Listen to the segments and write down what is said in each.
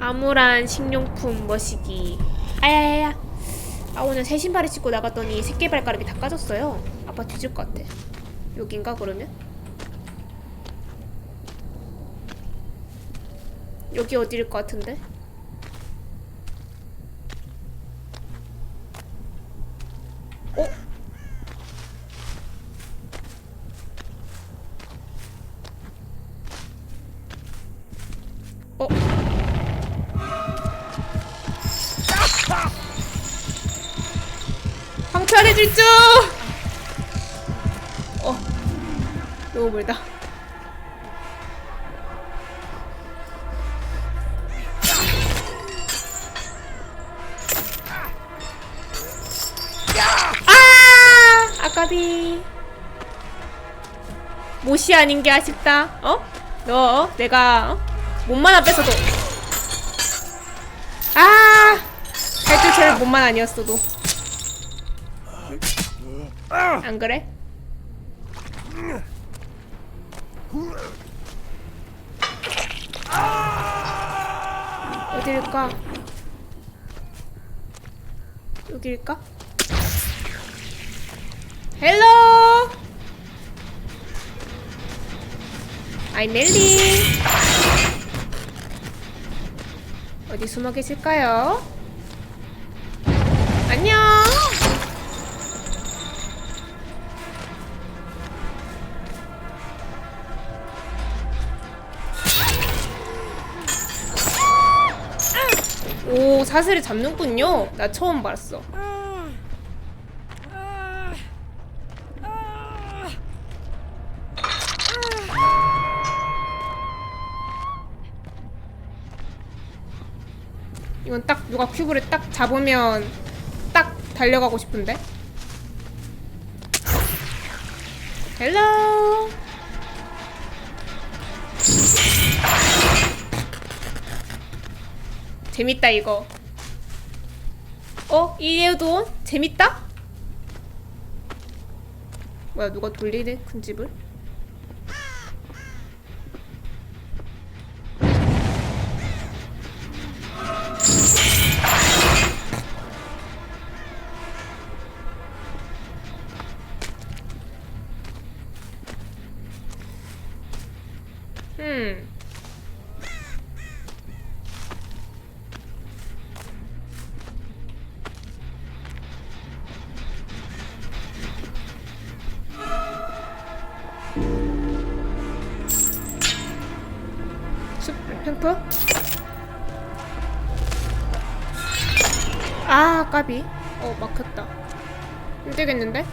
암울한 식료품 머시기. 아야야야. 아 오늘 새 신발을 신고 나갔더니 새끼 발가락이 다 까졌어요. 아빠 뒤질 것 같아. 여긴가 그러면? 여기 어디일 것 같은데? 황찰해 줄줄! 어. 너무 멀다. 아! 아까비. 못이 아닌 게 아쉽다. 어? 너 내가 어? 몸만 안 뺏어도. 아! 할줄 제일 몸만 아니었어도. 안 그래? 어딜까? 여기일까? 헬로! 아이 넬리 어디 숨어 계실까요? 안녕 사슬을 잡는군요. 나 처음 봤어. 이건 딱 누가 큐브를 딱 잡으면 딱 달려가고 싶은데? 헬로! 재밌다 이거 어? 이에도 재밌다? 뭐야 누가 돌리네 큰 집을? 음. 숲 팽프? 아 까비 어 막혔다 힘들겠는데?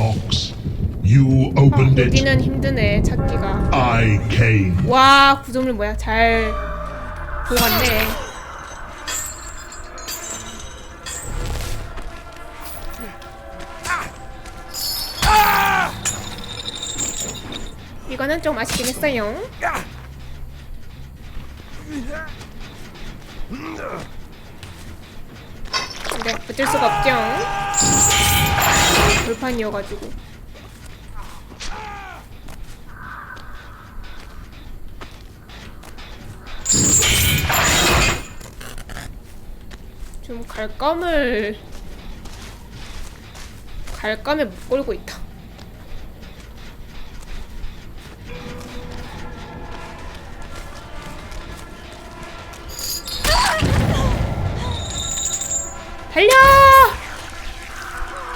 Box. You 아, opened it. 여기는 힘드네 찾기가 I came. 와 구조물 뭐야 잘 보고 갔네 이거는 좀 아쉽긴 했어요 근데 어쩔 수가 없죠 돌판이어가지고 좀 갈감을 갈감에 못 걸고 있다.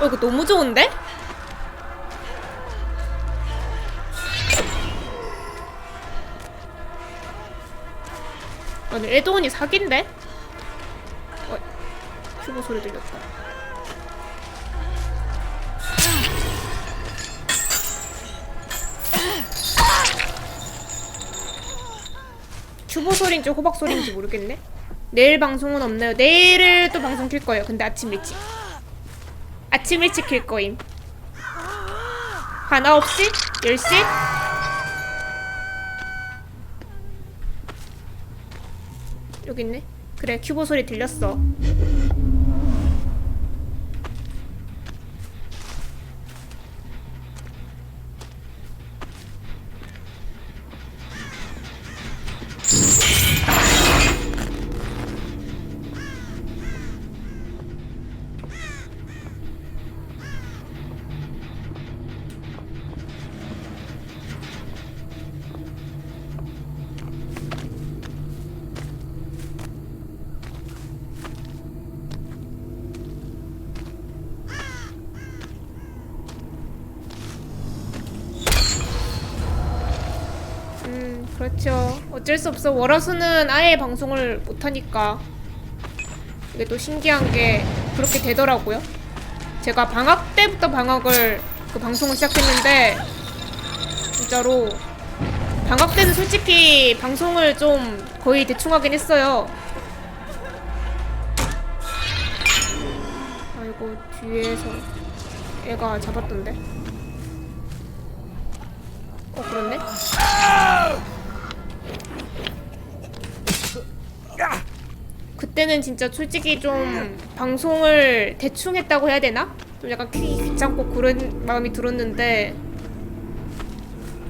어 이거 너무 좋은데? 아니 에드온이 사기인데? 어, 큐브 소리 들렸다. 큐브 소리인지 호박 소리인지 모르겠네. 내일 방송은 없나요? 내일을 또 방송 킬 거예요. 근데 아침 일찍. 아침 일찍 킬 거임. 한 9시? 10시? 여기 있네. 그래, 큐브 소리 들렸어. 그렇죠. 어쩔 수 없어. 월화수는 아예 방송을 못하니까. 이게 또 신기한 게 그렇게 되더라고요. 제가 방학 때부터 방학을 그 방송을 시작했는데 진짜로 방학 때는 솔직히 방송을 좀 거의 대충 하긴 했어요. 아이고 뒤에서 애가 잡았던데. 어 그렇네. 그때는 진짜 솔직히 좀 방송을 대충 했다고 해야 되나? 좀 약간 귀 귀찮고 그런 마음이 들었는데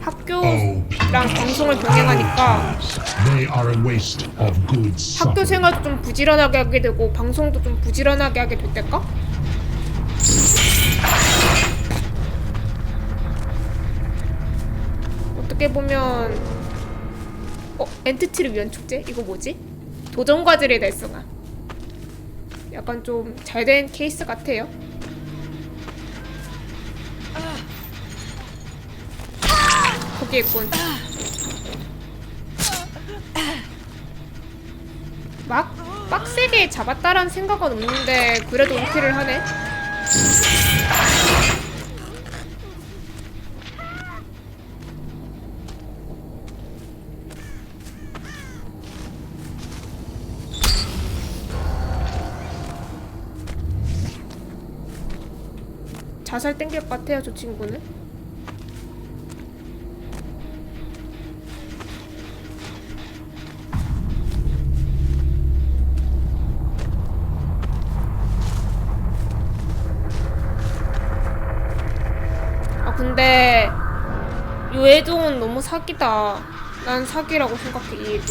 학교랑 방송을 병행하니까 학교. 생활도 좀 부지런하게 하게 되고 방송도 좀 부지런하게 하게 될 때까? 어떻게 보면 어 엔트티를 위한 축제 이거 뭐지? 도전 과제를 달성한 약간 좀 잘 된 케이스 같아요. 거기 있군. 막 빡세게 잡았다라는 생각은 없는데 그래도 은퇴를 하네. 자살 땡길 것 같아요, 저 친구는. 아 근데 요 애동은 너무 사기다. 난 사기라고 생각해 이 애동.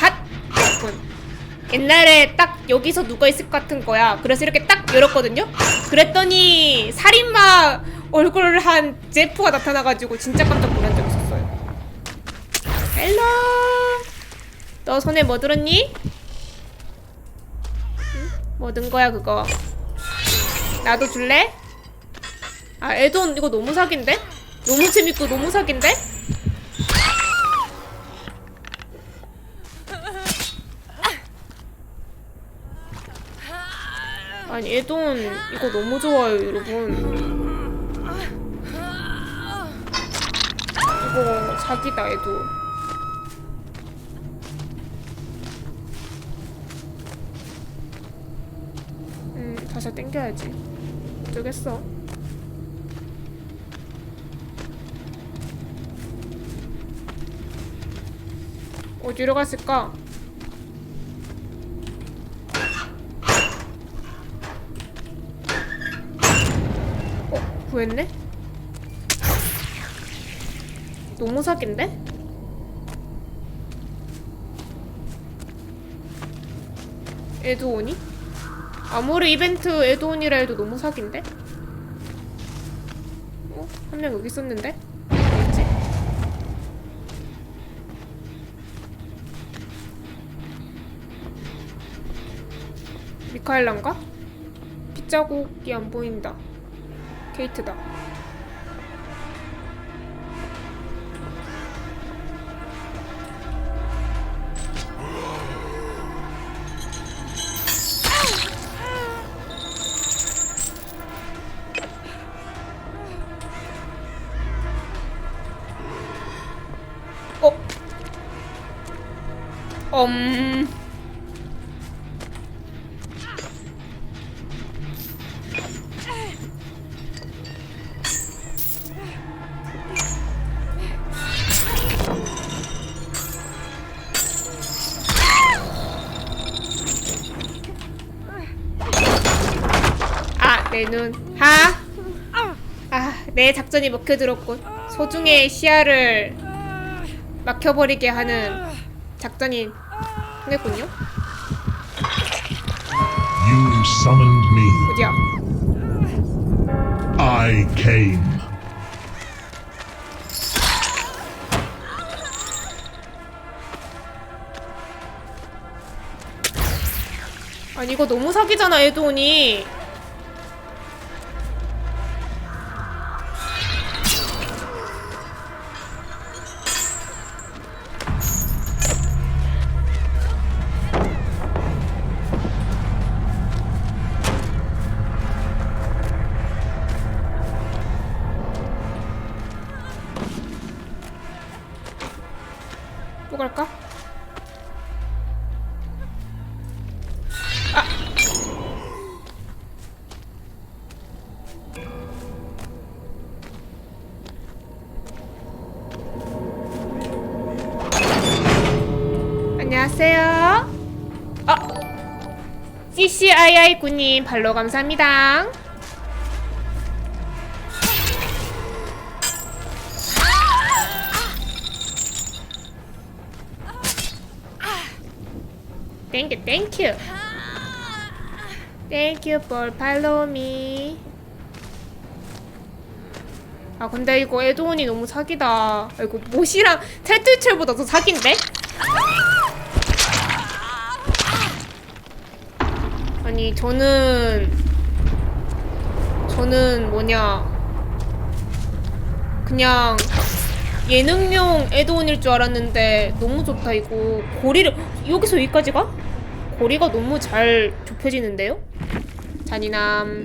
갓! 됐군. 옛날에 딱 여기서 누가 있을 것 같은 거야. 그래서 이렇게 딱 열었거든요. 그랬더니 살인마 얼굴을 한 제프가 나타나가지고 진짜 깜짝 놀란 적 있었어요. 헬로. 너 손에 뭐 들었니? 뭐든 거야 그거? 나도 줄래? 아 애돈 이거 너무 사기인데? 너무 재밌고 너무 사기인데? 아니 애돈 이거 너무 좋아요 여러분 이거 사기다 애돈 음, 다시 땡겨야지. 어쩌겠어. 어디로 갔을까? 어, 구했네? 너무 사기인데? 오니? 아무리 이벤트 에드온이라 해도 너무 사기인데? 어? 한 명 여기 있었는데? 어딨지? 미카엘란가? 빗자국이 안 보인다. 케이트다. 어? 음. 눈. 하. 아, 내 작전이 먹혀들었군. 소중의 시야를 막혀버리게 하는 작전이 통했군요. You summoned me. 어디야? I came. 아니 이거 너무 사기잖아 에드온이. 또 갈까? 안녕하세요. 어, CCII 군님 발로 감사합니다. 땡큐 땡큐. You for follow me. 아 근데 이거 에드온이 너무 사기다. 아, 이거 못이랑 탈퇴철보다 더 사기인데? 아니 저는 저는 뭐냐 그냥 예능용 에드온일 줄 알았는데 너무 좋다 이거 고리를 여기서 여기까지 가? 고리가 너무 잘 좁혀지는데요? 잔인함